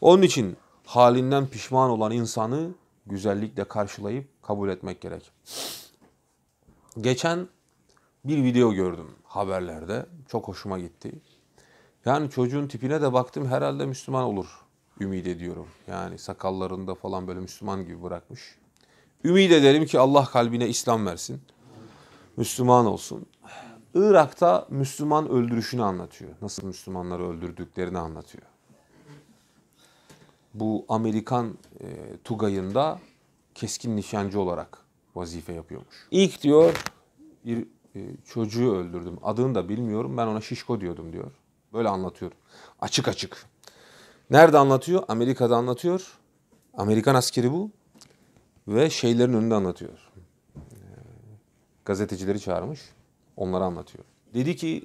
Onun için halinden pişman olan insanı güzellikle karşılayıp kabul etmek gerek. Geçen bir video gördüm haberlerde. Çok hoşuma gitti. Yani çocuğun tipine de baktım herhalde Müslüman olur. Ümit ediyorum. Yani sakallarında falan böyle Müslüman gibi bırakmış. Ümit ederim ki Allah kalbine İslam versin. Müslüman olsun. Irak'ta Müslüman öldürüşünü anlatıyor. Nasıl Müslümanları öldürdüklerini anlatıyor. Bu Amerikan e, Tugay'ında keskin nişancı olarak vazife yapıyormuş. İlk diyor bir e, çocuğu öldürdüm. Adını da bilmiyorum. Ben ona şişko diyordum diyor. Böyle anlatıyor. Açık açık. Nerede anlatıyor? Amerika'da anlatıyor. Amerikan askeri bu. Ve şeylerin önünde anlatıyor. E, gazetecileri çağırmış. Onları anlatıyor. Dedi ki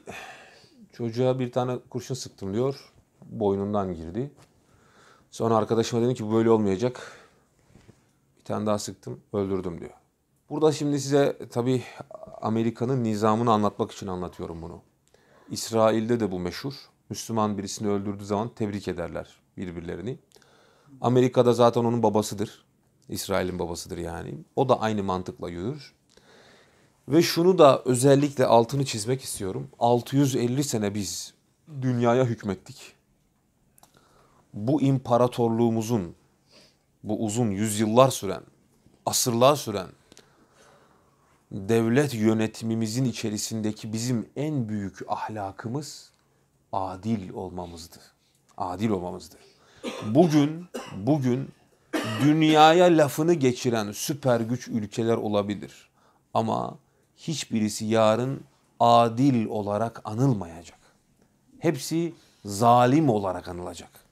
çocuğa bir tane kurşun sıktım diyor. Boynundan girdi. Sonra arkadaşıma dedim ki bu böyle olmayacak. Bir tane daha sıktım, öldürdüm diyor. Burada şimdi size tabii Amerika'nın nizamını anlatmak için anlatıyorum bunu. İsrail'de de bu meşhur. Müslüman birisini öldürdüğü zaman tebrik ederler birbirlerini. Amerika'da zaten onun babasıdır. İsrail'in babasıdır yani. O da aynı mantıkla yürür. Ve şunu da özellikle altını çizmek istiyorum. 650 sene biz dünyaya hükmettik. Bu imparatorluğumuzun, bu uzun yüzyıllar süren, asırlar süren devlet yönetimimizin içerisindeki bizim en büyük ahlakımız adil olmamızdı. Adil olmamızdı. Bugün, bugün dünyaya lafını geçiren süper güç ülkeler olabilir. Ama hiçbirisi yarın adil olarak anılmayacak. Hepsi zalim olarak anılacak.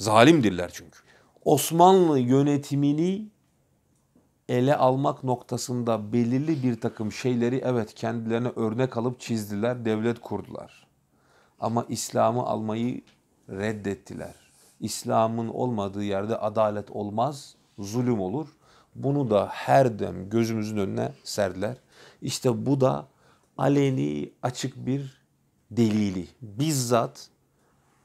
Zalimdirler çünkü. Osmanlı yönetimini ele almak noktasında belirli bir takım şeyleri evet kendilerine örnek alıp çizdiler, devlet kurdular. Ama İslam'ı almayı reddettiler. İslam'ın olmadığı yerde adalet olmaz, zulüm olur. Bunu da her dem gözümüzün önüne serdiler. İşte bu da aleni açık bir delili. Bizzat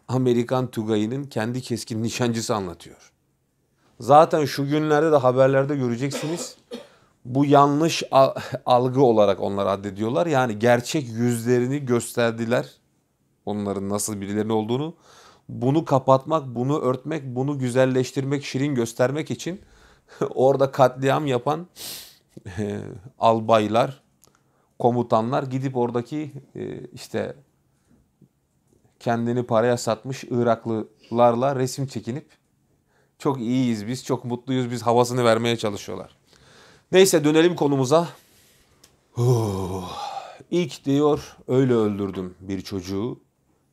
Amerikan Tugay'ının kendi keskin nişancısı anlatıyor. Zaten şu günlerde de haberlerde göreceksiniz. Bu yanlış algı olarak onlar addediyorlar. Yani gerçek yüzlerini gösterdiler. Onların nasıl birilerinin olduğunu. Bunu kapatmak, bunu örtmek, bunu güzelleştirmek, şirin göstermek için orada katliam yapan albaylar, komutanlar gidip oradaki e, işte kendini paraya satmış Iraklılarla resim çekinip çok iyiyiz biz, çok mutluyuz biz havasını vermeye çalışıyorlar. Neyse dönelim konumuza. İlk diyor öyle öldürdüm bir çocuğu.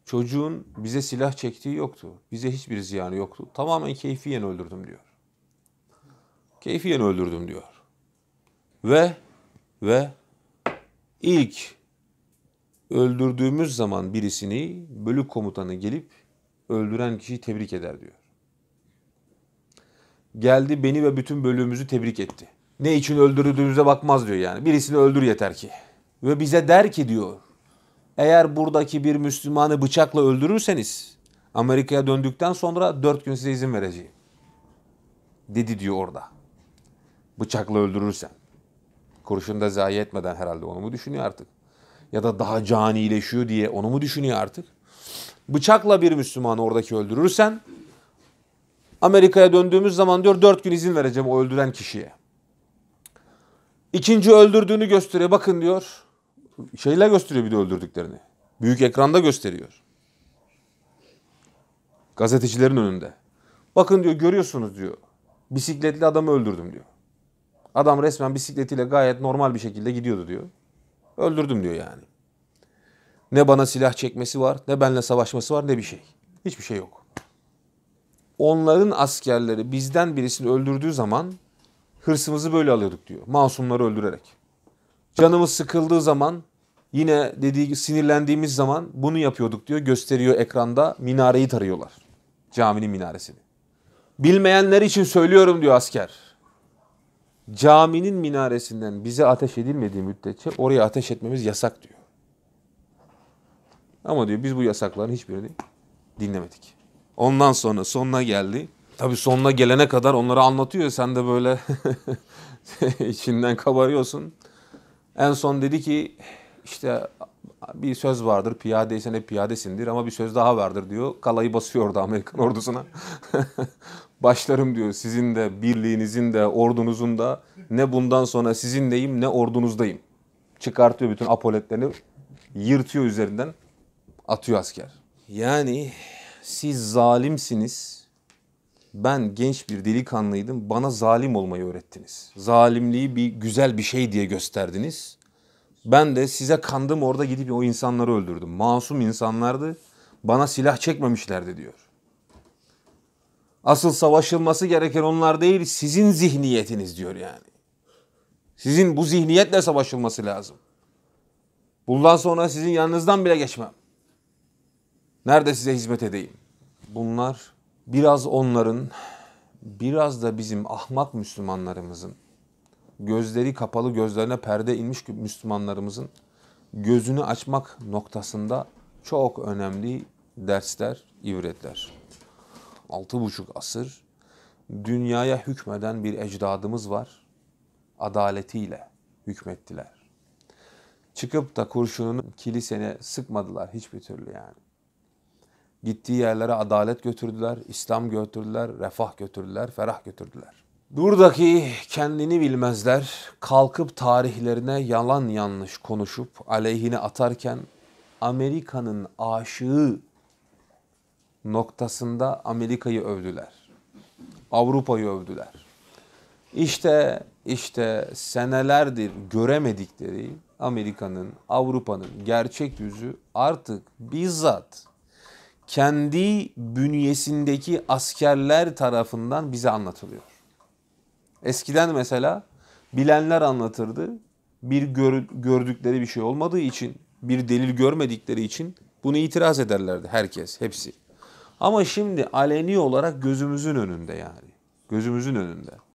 Çocuğun bize silah çektiği yoktu. Bize hiçbir ziyanı yoktu. Tamamen keyfiyen öldürdüm diyor. Keyfiyen öldürdüm diyor. Ve ve ilk öldürdüğümüz zaman birisini bölük komutanı gelip öldüren kişiyi tebrik eder diyor. Geldi beni ve bütün bölüğümüzü tebrik etti. Ne için öldürdüğümüze bakmaz diyor yani. Birisini öldür yeter ki. Ve bize der ki diyor. Eğer buradaki bir Müslümanı bıçakla öldürürseniz Amerika'ya döndükten sonra dört gün size izin vereceğim. Dedi diyor orada. Bıçakla öldürürsen. Kurşun da zayi etmeden herhalde onu mu düşünüyor artık? Ya da daha canileşiyor diye onu mu düşünüyor artık? Bıçakla bir Müslümanı oradaki öldürürsen Amerika'ya döndüğümüz zaman diyor dört gün izin vereceğim o öldüren kişiye. İkinci öldürdüğünü gösteriyor. Bakın diyor. Şeyle gösteriyor bir de öldürdüklerini. Büyük ekranda gösteriyor. Gazetecilerin önünde. Bakın diyor görüyorsunuz diyor. Bisikletli adamı öldürdüm diyor. Adam resmen bisikletiyle gayet normal bir şekilde gidiyordu diyor. Öldürdüm diyor yani. Ne bana silah çekmesi var, ne benimle savaşması var, ne bir şey. Hiçbir şey yok. Onların askerleri bizden birisini öldürdüğü zaman hırsımızı böyle alıyorduk diyor. Masumları öldürerek. Canımız sıkıldığı zaman yine dediği sinirlendiğimiz zaman bunu yapıyorduk diyor. Gösteriyor ekranda minareyi tarıyorlar. Caminin minaresini. Bilmeyenler için söylüyorum diyor asker. Caminin minaresinden bize ateş edilmediği müddetçe oraya ateş etmemiz yasak diyor. Ama diyor biz bu yasakların hiçbirini dinlemedik. Ondan sonra sonuna geldi. Tabii sonuna gelene kadar onları anlatıyor. Sen de böyle içinden kabarıyorsun. En son dedi ki işte bir söz vardır piyadeysen hep piyadesindir ama bir söz daha vardır diyor. Kalayı basıyor orada Amerikan ordusuna. Başlarım diyor sizin de birliğinizin de ordunuzun da ne bundan sonra sizinleyim ne ordunuzdayım. Çıkartıyor bütün apoletlerini yırtıyor üzerinden atıyor asker. Yani siz zalimsiniz. Ben genç bir delikanlıydım. Bana zalim olmayı öğrettiniz. Zalimliği bir güzel bir şey diye gösterdiniz. Ben de size kandım orada gidip o insanları öldürdüm. Masum insanlardı. Bana silah çekmemişlerdi diyor. Asıl savaşılması gereken onlar değil sizin zihniyetiniz diyor yani. Sizin bu zihniyetle savaşılması lazım. Bundan sonra sizin yanınızdan bile geçmem. Nerede size hizmet edeyim? Bunlar biraz onların, biraz da bizim ahmak Müslümanlarımızın, gözleri kapalı gözlerine perde inmiş Müslümanlarımızın gözünü açmak noktasında çok önemli dersler, ibretler. Altı buçuk asır dünyaya hükmeden bir ecdadımız var. Adaletiyle hükmettiler. Çıkıp da kurşununu kilisene sıkmadılar hiçbir türlü yani. Gittiği yerlere adalet götürdüler, İslam götürdüler, refah götürdüler, ferah götürdüler. Buradaki kendini bilmezler kalkıp tarihlerine yalan yanlış konuşup aleyhine atarken Amerika'nın aşığı noktasında Amerika'yı övdüler. Avrupa'yı övdüler. İşte işte senelerdir göremedikleri Amerika'nın, Avrupa'nın gerçek yüzü artık bizzat kendi bünyesindeki askerler tarafından bize anlatılıyor. Eskiden mesela bilenler anlatırdı. Bir gör, gördükleri bir şey olmadığı için, bir delil görmedikleri için bunu itiraz ederlerdi herkes, hepsi. Ama şimdi aleni olarak gözümüzün önünde yani. Gözümüzün önünde.